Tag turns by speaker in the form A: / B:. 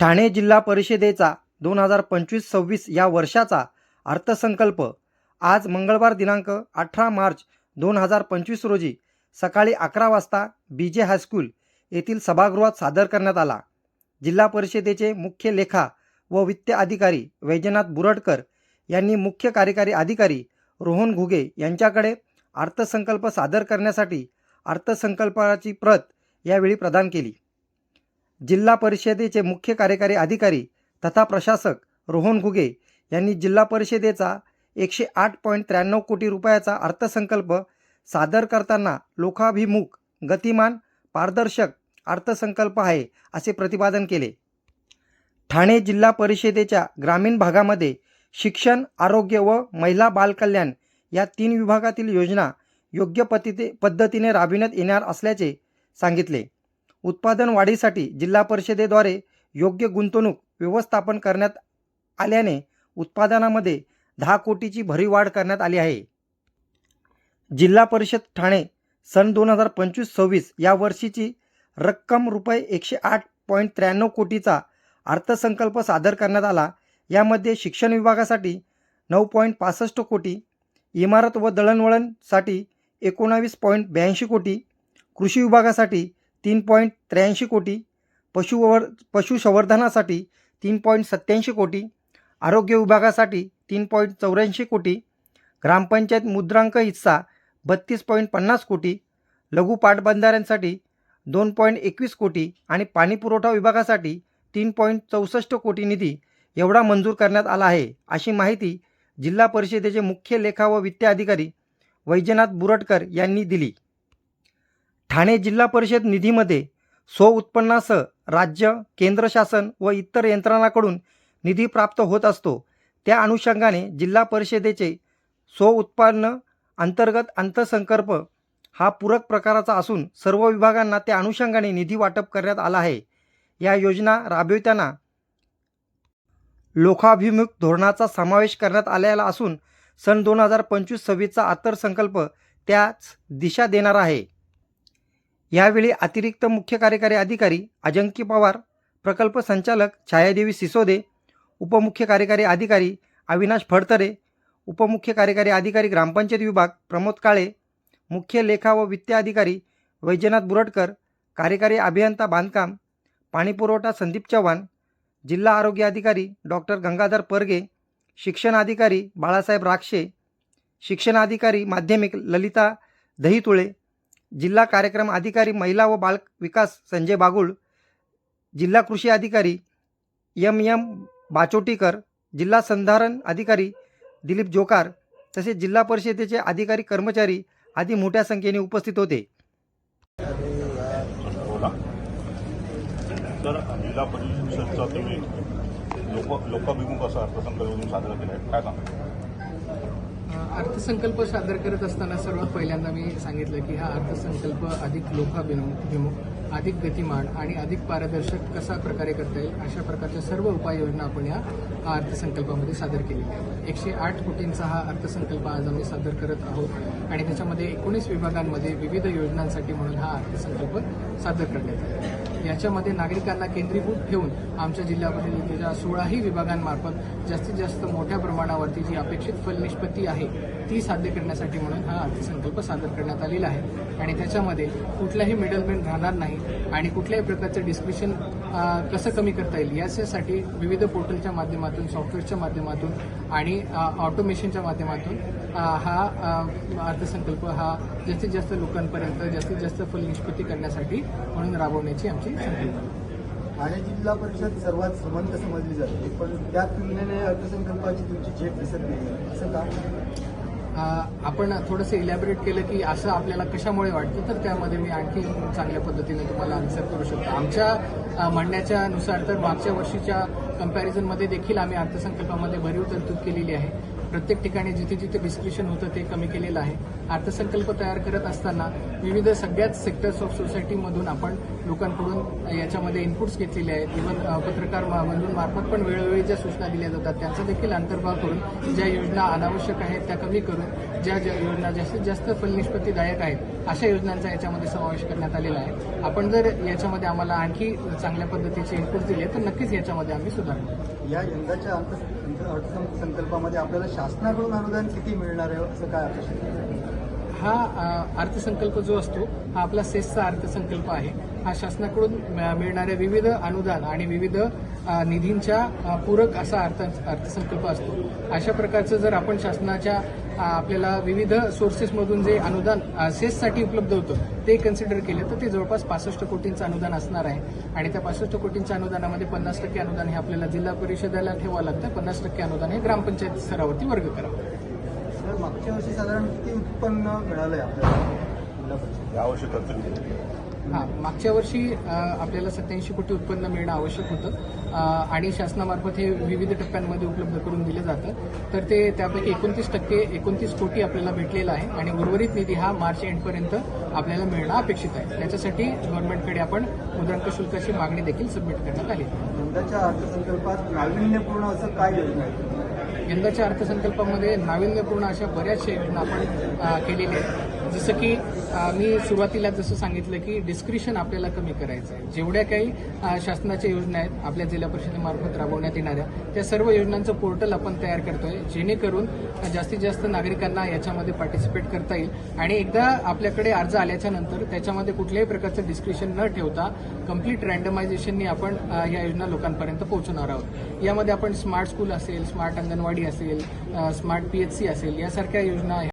A: ठाणे जिल्हा परिषदेचा दोन हजार पंचवीस सव्वीस या वर्षाचा अर्थसंकल्प. आज मंगळवार दिनांक अठरा मार्च दोन हजार पंचवीस रोजी सकाळी अकरा वाजता बी जे हायस्कूल येथील सभागृहात सादर करण्यात आला. जिल्हा परिषदेचे मुख्य लेखा व वित्त अधिकारी वैजनाथ बुरडकर यांनी मुख्य कार्यकारी अधिकारी रोहन घुगे यांच्याकडे अर्थसंकल्प सादर करण्यासाठी अर्थसंकल्पाची प्रत यावेळी प्रदान केली. जिल्हा परिषदेचे मुख्य कार्यकारी अधिकारी तथा प्रशासक रोहन घुगे यांनी जिल्हा परिषदेचा एकशे आठ पॉईंट त्र्याण्णव कोटी रुपयाचा अर्थसंकल्प सादर करताना लोकाभिमुख गतिमान पारदर्शक अर्थसंकल्प आहे असे प्रतिपादन केले. ठाणे जिल्हा परिषदेच्या ग्रामीण भागामध्ये शिक्षण आरोग्य व महिला बालकल्याण या तीन विभागातील योजना योग्य पद्धती पद्धतीने राबविण्यात येणार असल्याचे सांगितले. उत्पादन वाढीसाठी जिल्हा परिषदेद्वारे योग्य गुंतवणूक व्यवस्थापन करण्यात आल्याने उत्पादनामध्ये दहा कोटीची भरीव वाढ करण्यात आली आहे. जिल्हा परिषद ठाणे सन दोन हजार पंचवीस सव्वीस या वर्षीची रक्कम रुपये एकशे आठ पॉईंट त्र्याण्णव कोटीचा अर्थसंकल्प सादर करण्यात आला. यामध्ये शिक्षण विभागासाठी नऊ पॉईंट पासष्ट कोटी इमारत व दळणवळणसाठी एकोणावीस पॉईंट ब्याऐंशी कोटी कृषी विभागासाठी तीन पॉईंट त्र्याऐंशी कोटी. पशुवर पशुसंवर्धनासाठी तीन पॉईंट सत्याऐंशी कोटी. आरोग्य विभागासाठी तीन पॉईंट चौऱ्याऐंशी कोटी. ग्रामपंचायत मुद्रांक हिस्सा बत्तीस पॉईंट पन्नास कोटी. लघु पाटबंधाऱ्यांसाठी दोन पॉईंट एकवीस कोटी आणि पाणीपुरवठा विभागासाठी तीन पॉईंट चौसष्ट कोटी निधी एवढा मंजूर करण्यात आला आहे अशी माहिती जिल्हा परिषदेचे मुख्य लेखा व वित्त अधिकारी वैजनाथ बुरटकर यांनी दिली. ठाणे जिल्हा परिषद निधीमध्ये स्वउत्पन्नासह राज्य केंद्र शासन व इतर यंत्रणाकडून निधी प्राप्त होत असतो. त्या अनुषंगाने जिल्हा परिषदेचे स्वउत्पन्न अंतर्गत अंतसंकल्प हा पूरक प्रकाराचा असून सर्व विभागांना त्या अनुषंगाने निधी वाटप करण्यात आला आहे. या योजना राबविताना लोकाभिमुख धोरणाचा समावेश करण्यात आलेला असून सन दोन हजार पंचवीस सव्वीसचा अर्थसंकल्प त्याच दिशा देणार आहे. यावेळी अतिरिक्त मुख्य कार्यकारी अधिकारी अजंकी पवार प्रकल्प संचालक छायादेवी सिसोदे उपमुख्य कार्यकारी अधिकारी अविनाश फडतरे उपमुख्य कार्यकारी अधिकारी ग्रामपंचायत विभाग प्रमोद काळे मुख्य लेखा व वित्त अधिकारी वैजनाथ बुरटकर कार्यकारी अभियंता बांधकाम पाणीपुरवठा संदीप चव्हाण जिल्हा आरोग्य अधिकारी डॉक्टर गंगाधर परगे शिक्षण अधिकारी बाळासाहेब राक्षे शिक्षणाधिकारी माध्यमिक ललिता दहितुळे जिल्हा कार्यक्रम अधिकारी महिला व बाल विकास संजय बागुळ जिल्हा कृषी अधिकारी एम एम बाचोटीकर जिल्हा संधारण अधिकारी दिलीप जोकार तसेच जिल्हा परिषदेचे अधिकारी कर्मचारी आदी मोठ्या संख्येने उपस्थित होते.
B: तर जिल्हा परिषदेचा तुम्ही लोक लोकाभिमुख असा अर्थसंकल्प साजरा केला आहे काय सांगा
C: अर्थसंकल्प सादर करत असताना सर्वात पहिल्यांदा मी सांगितलं की हा अर्थसंकल्प अधिक लोकाभिमुख अधिक गतिमान आणि अधिक पारदर्शक कसा प्रकारे करता येईल अशा प्रकारच्या सर्व उपाययोजना आपण या अर्थसंकल्पामध्ये सादर केलेल्या आहेत. एकशे आठ कोटींचा हा अर्थसंकल्प आज आम्ही सादर करत आहोत आणि त्याच्यामध्ये एकोणीस विभागांमध्ये विविध योजनांसाठी म्हणून हा अर्थसंकल्प सादर करण्यात आला याच्यामध्ये नागरिकांना केंद्रीभूत ठेवून आमच्या जिल्हा परिषदेच्या सोळाही विभागांमार्फत जास्तीत जास्त मोठ्या प्रमाणावरती जी अपेक्षित फलनिष्पत्ती आहे ती साध्य करण्यासाठी म्हणून हा अर्थसंकल्प सादर करण्यात आलेला आहे. आणि त्याच्यामध्ये कुठलाही मिडलमॅन राहणार नाही आणि कुठल्याही प्रकारचं डिस्क्रिप्शन कसं कमी करता येईल? याच्यासाठी विविध पोर्टलच्या माध्यमातून सॉफ्टवेअरच्या माध्यमातून आणि ऑटोमेशनच्या माध्यमातून हा अर्थसंकल्प हा जास्तीत जास्त लोकांपर्यंत जास्तीत जास्त फलनिष्पत्ती करण्यासाठी म्हणून राबवण्याची आमची संकल्पना
D: ठाणे जिल्हा परिषद सर्वात श्रीमंत समजली जाते पण त्या तुलनेने अर्थसंकल्पाची तुमची झेप दिसत नाही. असं का?
C: आपण थोडंसं इलॅबरेट केलं की असं आपल्याला कशामुळे वाटतं? तर त्यामध्ये मी आणखी चांगल्या पद्धतीने तुम्हाला आन्सर करू शकतो. आमच्या म्हणण्याच्या नुसार तर मागच्या वर्षीच्या कम्पॅरिझनमध्ये देखील आम्ही अर्थसंकल्पामध्ये भरीव तरतूद केलेली आहे. प्रत्येक ठिकाणी जिथे जिथे डिस्क्रिप्शन होतं ते कमी केलेलं आहे. अर्थसंकल्प तयार करत असताना विविध सगळ्याच सेक्टर्स ऑफ सोसायटीमधून आपण लोकांकडून याच्यामध्ये इनपुट्स घेतलेले आहेत. इव्हन पत्रकार मा- मार्फत पण वेळोवेळी ज्या सूचना दिल्या जातात त्यांचा देखील अंतर्भाव करून ज्या योजना अनावश्यक आहेत त्या कमी करून ज्या ज्या योजना जास्तीत जास्त फलनिष्पत्तीदायक आहेत अशा योजनांचा याच्यामध्ये समावेश करण्यात आलेला आहे आपण जर याच्यामध्ये आम्हाला आणखी चांगल्या पद्धतीचे इनपुट दिले तर नक्कीच याच्यामध्ये आम्ही सुधारणा करू.
D: या यंदाच्या अर्थ- अर्थसंकल्पामध्ये आपल्याला शासनाकडून अनुदान किती मिळणार आहे असं काय अपेक्षित?
C: हा अर्थसंकल्प जो असतो हा आपला सेसचा अर्थसंकल्प आहे हा शासनाकडून मिळ- मिळणाऱ्या विविध अनुदान आणि विविध निधींच्या पूरक असा अर्थ अर्थसंकल्प असतो अशा प्रकारचं जर आपण शासनाच्या आपल्याला विविध सोर्सेसमधून जे अनुदान सेससाठी उपलब्ध होतं ते कन्सिडर केलं. तर ते जवळपास पासष्ट कोटींचं अनुदान असणार आहे. आणि त्या पासष्ट कोटींच्या अनुदानामध्ये पन्नास टक्के अनुदान हे आपल्याला जिल्हा परिषदेला ठेवावं लागतं. पन्नास टक्के अनुदान हे ग्रामपंचायत स्तरावरती वर्ग करावं.
D: तर मागच्या वर्षी साधारण किती उत्पन्न मिळालंय आपल्याला?
C: हा मागच्या वर्षी आपल्याला सत्याऐंशी कोटी उत्पन्न मिळणं आवश्यक होतं. आणि शासनामार्फत हे विविध टप्प्यांमध्ये उपलब्ध करून दिलं जातं. तर ते त्यापैकी एकोणतीस टक्के एकोणतीस कोटी आपल्याला भेटलेला आहे आणि उर्वरित निधी हा मार्च एंडपर्यंत आपल्याला मिळणं अपेक्षित आहे. त्याच्यासाठी गव्हर्नमेंटकडे आपण मुद्रांक शुल्काची मागणी देखील सबमिट करण्यात आली.
D: यंदाच्या अर्थसंकल्पात नाविन्यपूर्ण असं काय योजना आहे?
C: यंदाच्या अर्थसंकल्पामध्ये नाविन्यपूर्ण अशा बऱ्याचशा योजना आपण केलेल्या आहेत. जसं की मी सुरुवातीला जसं सांगितलं की डिस्क्रिप्शन आपल्याला कमी करायचं आहे. जेवढ्या काही शासनाच्या योजना आहेत आपल्या जिल्हा परिषदेमार्फत राबवण्यात येणाऱ्या त्या सर्व योजनांचं पोर्टल आपण तयार करतोय जेणेकरून जास्तीत जास्त नागरिकांना याच्यामध्ये पार्टिसिपेट करता येईल. आणि एकदा आपल्याकडे अर्ज आल्याच्यानंतर त्याच्यामध्ये कुठल्याही प्रकारचं डिस्क्रिप्शन न ठेवता कंप्लीट रँडमायझेशननी आपण या योजना लोकांपर्यंत पोहोचवणार आहोत. यामध्ये आपण स्मार्ट स्कूल असेल स्मार्ट अंगणवाडी असेल स्मार्ट पीएचसी असेल यासारख्या योजना